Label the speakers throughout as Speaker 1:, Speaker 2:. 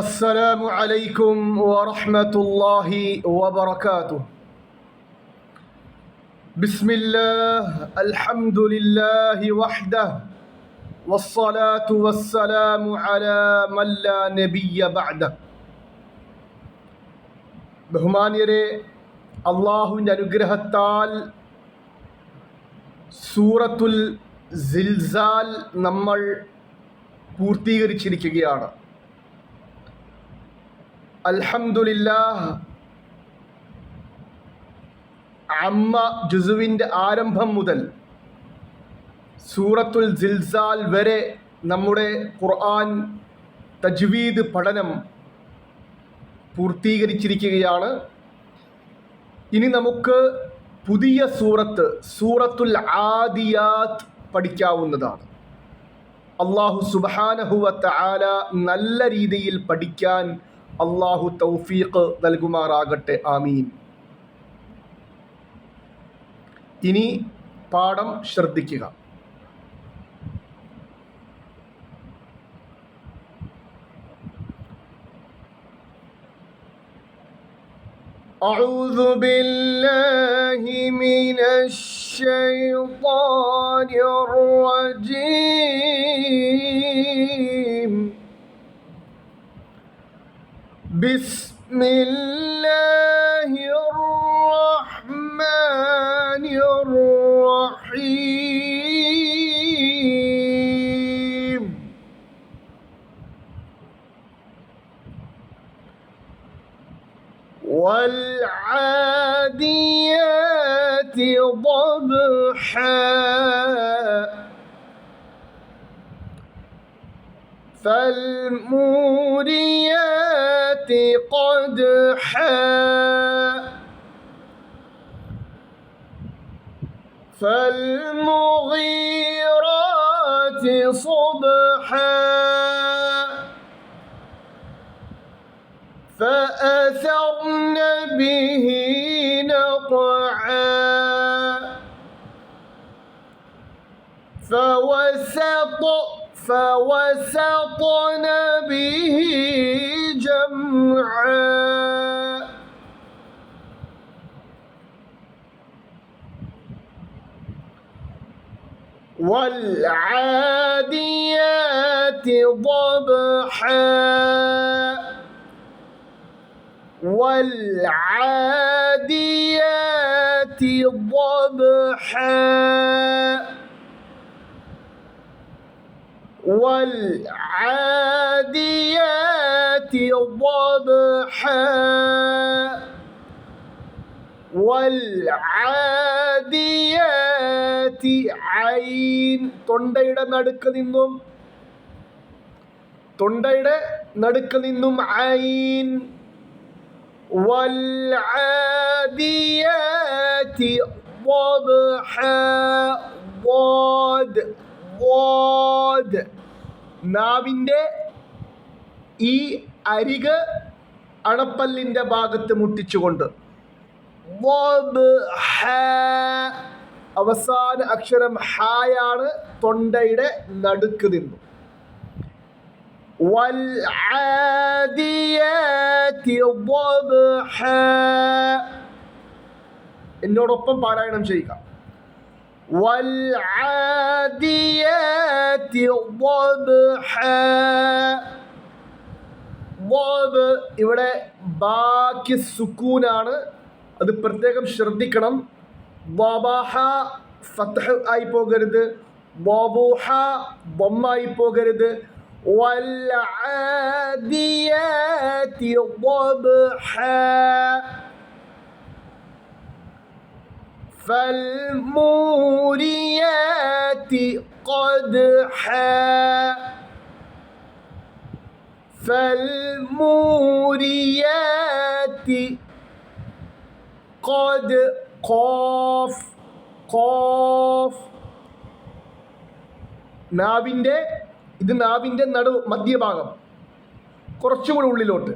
Speaker 1: അസ്സലാമു അലൈക്കും വറഹ്മത്തുള്ളാഹി വബറകാതുഹു. ബിസ്മില്ലാഹ് അൽഹംദുലില്ലാഹി വഹ്ദഹ വസ്സലാത്തു വസ്സലാമു അലാ മൻ ലാ നബിയ ബഅദ. ബഹുമാനിയരെ അള്ളാഹുവിന്റെ അനുഗ്രഹത്താൽ സൂറത്തുൽ സിൽസാൽ നമ്മൾ പൂർത്തീകരിച്ചിരിക്കുകയാണ്. അൽഹംദുലില്ലാ അമ്മ ജുസുവിന്റെ ആരംഭം മുതൽ സൂറത്തുൽ ജിൽസാൽ വരെ നമ്മുടെ ഖുർആൻ തജ്വീദ് പഠനം പൂർത്തീകരിച്ചിരിക്കുകയാണ്. ഇനി നമുക്ക് പുതിയ സൂറത്ത് സൂറത്തുൽ ആദിയാത്ത് പഠിക്കാവുന്നതാണ്. അള്ളാഹു സുബാനഹുവത്ത് ആല നല്ല രീതിയിൽ പഠിക്കാൻ അള്ളാഹു തൗഫീഖ് നൽകുമാറാകട്ടെ ആമീൻ ഇനി പാഠം ശ്രദ്ധിക്കുക أعوذ بالله من الشيطان الرجيم بسم الله الرحمن الرحيم. والعاديات ضبحا. فالموريات قدحا فالمغيرات صبحا. فأثرن به نقعا. فوسط فوسطن به والعاديات ضبحا والعاديات ضبحا والعاديات ضبحا والعاديات عين തൊണ്ടയുടെ നടുക്ക് നിന്നും തൊണ്ടയുടെ നടുക്ക് നിന്നും ഐൻ والعاديات ضبحا ضاد ضاد നാവിൻ്റെ ഈ അരിക് അണപ്പല്ലിൻ്റെ ഭാഗത്ത് മുട്ടിച്ചുകൊണ്ട് ضبح. അവസാന അക്ഷരം ഹായാണ് തൊണ്ടയുടെ നടുക്ക് നിന്നു والعاديات ضبحا എന്നോടൊപ്പം പാരായണം ചെയ്യുക والعاديات ضبحا ضب ഇവിടെ ബാക്കി സുക്കൂനാണ് അത് പ്രത്യേകം ശ്രദ്ധിക്കണം വബഹ ഫത്ഹ് ആയി പോകരുത് വബുഹ ബൊമ്മായി പോകരുത് والعاديات ضبحا فالموريات قدحا فالموريات قد قاف قاف നാവിൻ്റെ ഇത് നാവിൻ്റെ നടു മധ്യഭാഗം കുറച്ചുകൂടി ഉള്ളിലോട്ട്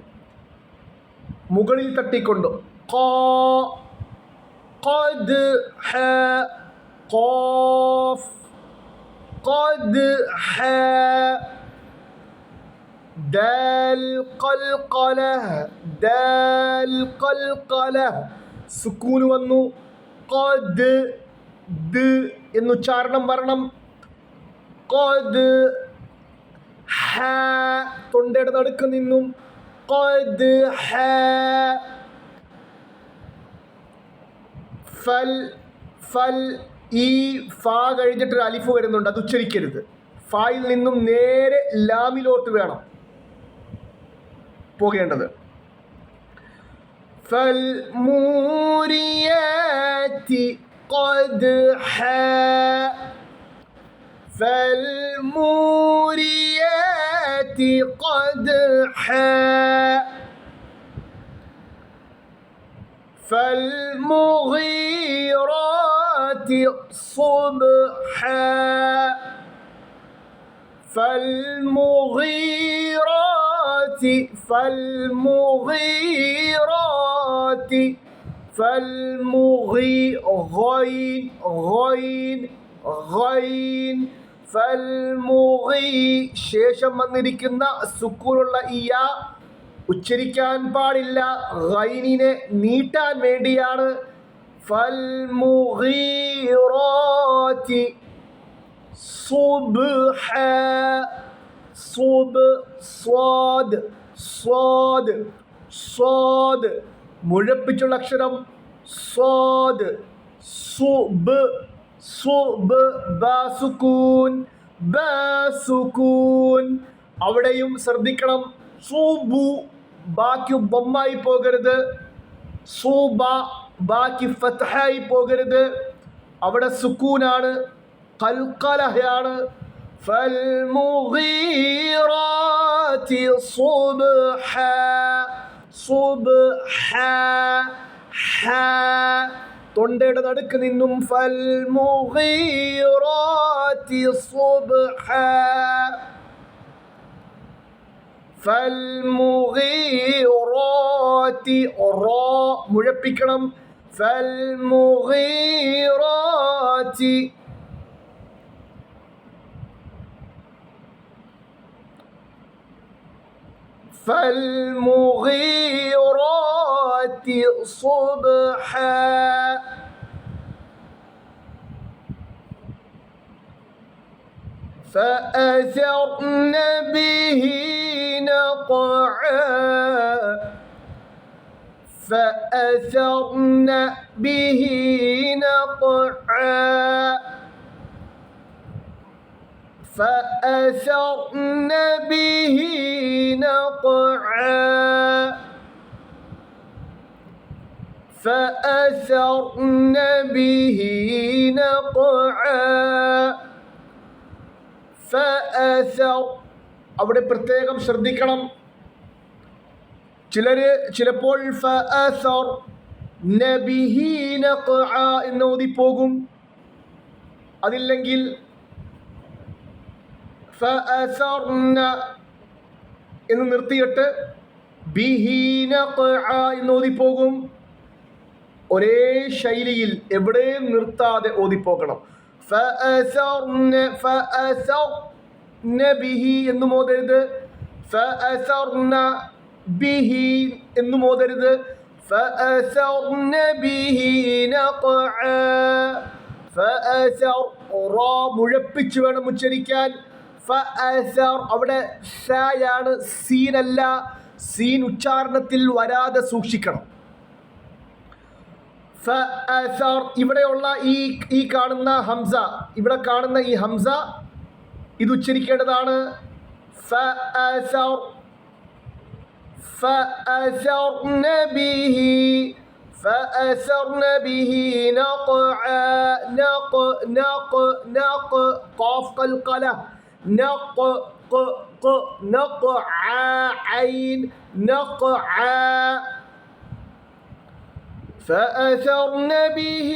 Speaker 1: മുകളിൽ തട്ടിക്കൊണ്ട് ഖാ قد ح قاف قد ح ദാൽ ഖൽഖല ദാൽ ഖൽഖല സുക്കൂന് വന്നു. ഖദ് ദ് എന്ന് ഉച്ചാരണം വരണം. ഖദ് ഹ തൊണ്ടയുടെ നടുക്ക് നിന്നും. ഖദ് ഹ. ഫൽ ഫൽ ഈ ഫാ കഴിഞ്ഞിട്ടൊരു അലിഫ് വരുന്നുണ്ട്. അത് ഉച്ചരിക്കരുത്. ഫായിൽ നിന്നും നേരെ ലാമിലോട്ട് വേണം. പോകേണ്ടത് فالموريات قدحا فالموريات قدحا فالمغيرات صبحا فالمغيرات فالمغيرات فالمغي غين غين غين ഫൽമുഗി ശേഷം വന്നിരിക്കുന്ന സുക്കൂനുള്ള ഇയ ഉച്ചരിക്കാൻ പാടില്ല ഗൈനിനെ നീട്ടാൻ വേണ്ടിയാണ് ഫൽമുഗീറാത്തി സുബ്ഹ സുബ് സ്വാദ് സ്വാദ് സ്വാദ്. മുഴപ്പിച്ചുള്ള അക്ഷരം സ്വാദ്. സുബ് സുബ് ബാസുക്കൂൻ ബാസുക്കൂൻ. അവിടെയും ശ്രദ്ധിക്കണം. സൂബു ബാക്കി ബൊമ്മായി പോകരുത്. സൂബ ബാക്കി ഫത്ഹായി പോകരുത്. അവിടെ സുക്കൂനാണ് കൽക്കലഹയാണ്. فالمغيرات صبحا صبحا حا തൊണ്ടയുടെ നടുക്ക് നിന്നും ഫൽമുഗീറാത്തി സുബ്ഹ ഫൽമുഗീറാത്തി റോ മുഴപ്പിക്കണം ഫൽമുഗീറാത്തി فالمغيرات صبحا. فأثرن به نقعا. فأثرن به نقعا. فأثرن به نقعا فأثرن به نقعا فأثر അവിടെ പ്രത്യേകം ശ്രദ്ധിക്കണം ചിലര് ചിലപ്പോൾ ഫഅസർ നബിഹി നഖഅ എന്ന് ഓതിപ്പോകും അതില്ലെങ്കിൽ ഫഅസർന എന്ന് നിർത്തിയിട്ട് എന്ന് ഓതിപ്പോകും. ഒരേ ശൈലിയിൽ എവിടെയും നിർത്താതെ ഓതിപ്പോകണം എന്നും ഓതരുത്. എന്നും ഓതരുത്. മുഴപ്പിച്ച് വേണം ഉച്ചരിക്കാൻ. അവിടെ ഷായാണ് സീനല്ല സീൻ ഉച്ചാരണത്തിൽ വരാതെ സൂക്ഷിക്കണം ഫഅസർ ഇവിടെയുള്ള ഈ ഈ കാണുന്ന ഹംസ ഇവിടെ കാണുന്ന ഈ ഹംസ ഇത് ഉച്ചരിക്കേണ്ടതാണ് ഫഅസർ فأثرن به فأثرن به نقعا نق نق نق قاف قلقلة نق ق ق نقعا عين نقعا فأثرن به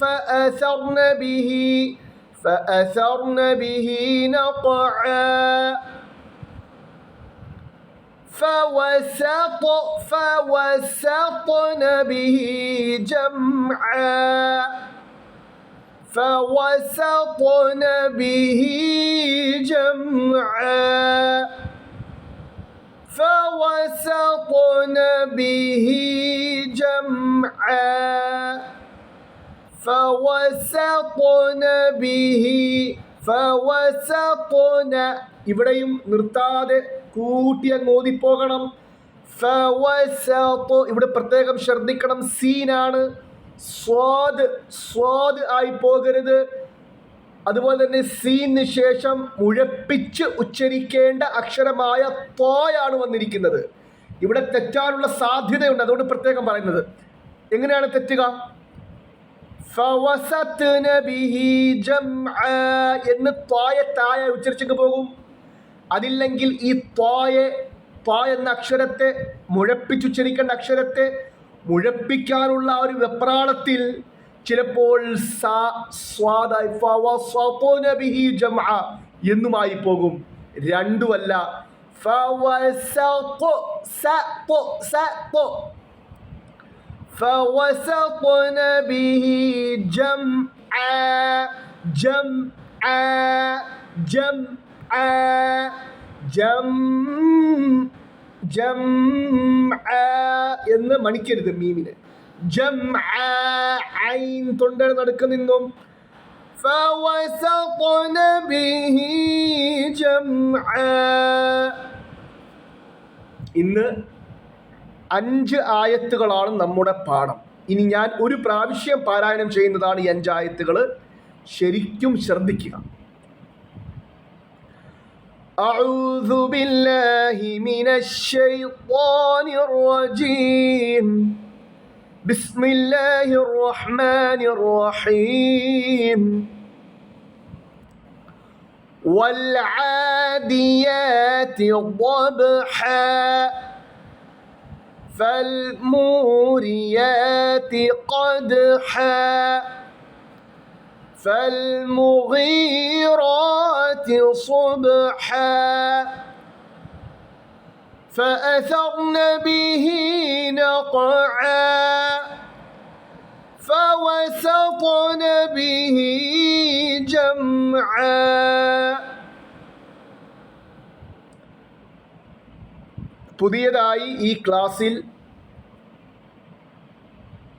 Speaker 1: فأثرن به فأثرن به نقعا. فوسط فوسطن به جمعا. فوسطن به جمعا. فوسطن به جمعا. فوسطن به فوسطن ഇവിടെയും നിർത്താതെ കൂട്ടി അങ്ങ് ഓതിപ്പോകണം. ഇവിടെ പ്രത്യേകം ശ്രദ്ധിക്കണം. സീനാണ്. സ്വാദ് സ്വാദ് ആയി പോകരുത്. അതുപോലെ തന്നെ സീന് ശേഷം മുഴപ്പിച്ച് ഉച്ചരിക്കേണ്ട അക്ഷരമായ തോയാണ് വന്നിരിക്കുന്നത്. ഇവിടെ തെറ്റാനുള്ള സാധ്യതയുണ്ട്. അതുകൊണ്ട് പ്രത്യേകം പറയുന്നത്. എങ്ങനെയാണ് തെറ്റുക? എന്ന് തോയ തായ ഉച്ചരിച്ചങ്ങ് പോകും. അതില്ലെങ്കിൽ ഈ തോയെ ത്വ എന്ന അക്ഷരത്തെ മുഴപ്പിച്ചുച്ചരിക്കേണ്ട അക്ഷരത്തെ മുഴപ്പിക്കാനുള്ള ആ ഒരു വെപ്രാളത്തിൽ ചിലപ്പോൾ സ സ്വാദായി ഫവസത്ന ബിഹി ജംഅ എന്നുമായി പോകും രണ്ടുമല്ല ഫവസത്തു സത്തു സത്തു فوسطن به جمعا جمعا جمعا ജം ജം എന്ന് മണിക്കരുത് മീമിന് ജം ഐൻ തൊണ്ടയുടെ നടുക്ക് നിന്നും فوسطن به جمعا ഇന്ന് അഞ്ച് ആയത്തുകളാണ് നമ്മുടെ പാഠം ഇനി ഞാൻ ഒരു പ്രാവശ്യം പാരായണം ചെയ്യുന്നതാണ് ഈ അഞ്ച് ആയത്തുകൾ ശരിക്കും ശ്രദ്ധിക്കുക أعوذ بالله من الشيطان الرجيم. بسم الله الرحمن الرحيم. والعاديات ضبحا فالموريات قدحا. فالمغيرات صبحا فأثرن به نقعا فوسطن به جمعا പുതിയതായി ഈ ക്ലാസ്സിൽ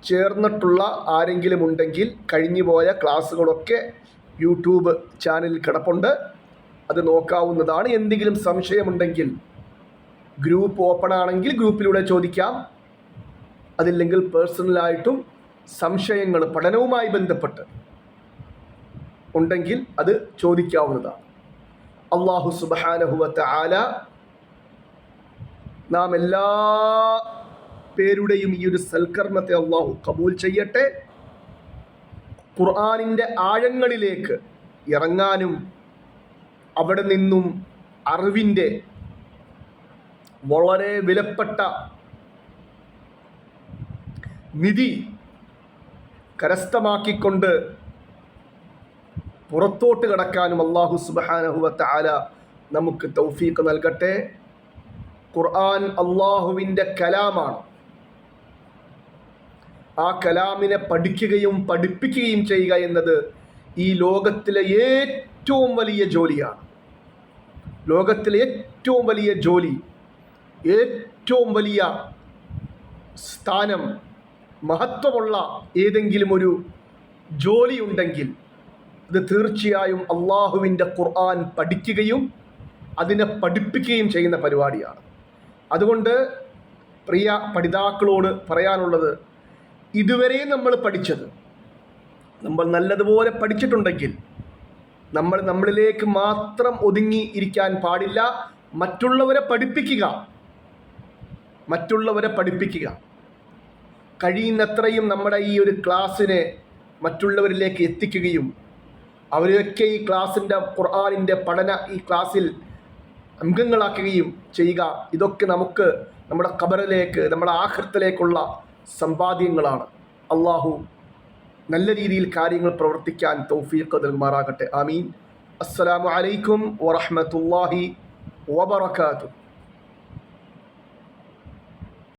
Speaker 1: ചേർന്നിട്ടുള്ള ആരെങ്കിലും ഉണ്ടെങ്കിൽ കഴിഞ്ഞുപോയ ക്ലാസ്സുകളൊക്കെ യൂട്യൂബ് ചാനലിൽ കിടപ്പുണ്ട്. അത് നോക്കാവുന്നതാണ്. എന്തെങ്കിലും സംശയമുണ്ടെങ്കിൽ ഗ്രൂപ്പ് ഓപ്പൺ ആണെങ്കിൽ ഗ്രൂപ്പിലൂടെ ചോദിക്കാം. അതില്ലെങ്കിൽ പേഴ്സണലായിട്ടും സംശയങ്ങൾ പഠനവുമായി ബന്ധപ്പെട്ട് ഉണ്ടെങ്കിൽ അത് ചോദിക്കാവുന്നതാണ്. അള്ളാഹു സുബാനഹുവത്ത് ആല നാം എല്ലാ പേരുടെയും ഈ ഒരു സൽക്കർമ്മത്തെ അള്ളാഹു കബൂൽ ചെയ്യട്ടെ. ഖുർആാനിന്റെ ആഴങ്ങളിലേക്ക് ഇറങ്ങാനും അവിടെ നിന്നും അറിവിന്റെ വളരെ വിലപ്പെട്ട നിധി കരസ്ഥമാക്കിക്കൊണ്ട് പുറത്തോട്ട് കടക്കാനും അള്ളാഹു സുബാനഹുവത്ത ആല നമുക്ക് തൗഫീക്ക് നൽകട്ടെ. ഖുർആൻ അള്ളാഹുവിന്റെ കലാമാണ്. ആ കലാമിനെ പഠിക്കുകയും പഠിപ്പിക്കുകയും ചെയ്യുക എന്നത് ഈ ലോകത്തിലെ ഏറ്റവും വലിയ ജോലിയാണ്. ലോകത്തിലെ ഏറ്റവും വലിയ ജോലി ഏറ്റവും വലിയ സ്ഥാനം മഹത്വമുള്ള ഏതെങ്കിലും ഒരു ജോലി ഉണ്ടെങ്കിൽ അത് തീർച്ചയായും അള്ളാഹുവിന്റെ ഖുർആൻ പഠിക്കുകയും അതിനെ പഠിപ്പിക്കുകയും ചെയ്യുന്ന പരിപാടിയാണ്. അതുകൊണ്ട് പ്രിയ പഠിതാക്കളോട് പറയാനുള്ളത് ഇതുവരെ നമ്മൾ പഠിച്ചത്. നമ്മൾ നല്ലതുപോലെ പഠിച്ചിട്ടുണ്ടെങ്കിൽ നമ്മൾ നമ്മളിലേക്ക് മാത്രം ഒതുങ്ങി ഇരിക്കാൻ പാടില്ല. മറ്റുള്ളവരെ പഠിപ്പിക്കുക. മറ്റുള്ളവരെ പഠിപ്പിക്കുക. കഴിയുന്നത്രയും നമ്മുടെ ഈ ഒരു ക്ലാസ്സിനെ മറ്റുള്ളവരിലേക്ക് എത്തിക്കുകയും അവരെയൊക്കെ ഈ ക്ലാസ്സിന്റെ ഖുർആാനിന്റെ പഠന ഈ ക്ലാസ്സിൽ അംഗങ്ങളാക്കുകയും ചെയ്യുക. ഇതൊക്കെ നമുക്ക് നമ്മുടെ കബറിലേക്ക് നമ്മുടെ ആഹൃത്തിലേക്കുള്ള സമ്പാദ്യങ്ങളാണ്. അള്ളാഹു നല്ല രീതിയിൽ കാര്യങ്ങൾ പ്രവർത്തിക്കാൻ തൗഫീഖ് നൽകുമാറാകട്ടെ. ആമീൻ. അസ്സലാമു അലൈക്കും വറഹമത്തല്ലാഹി വബർക്കാത്തു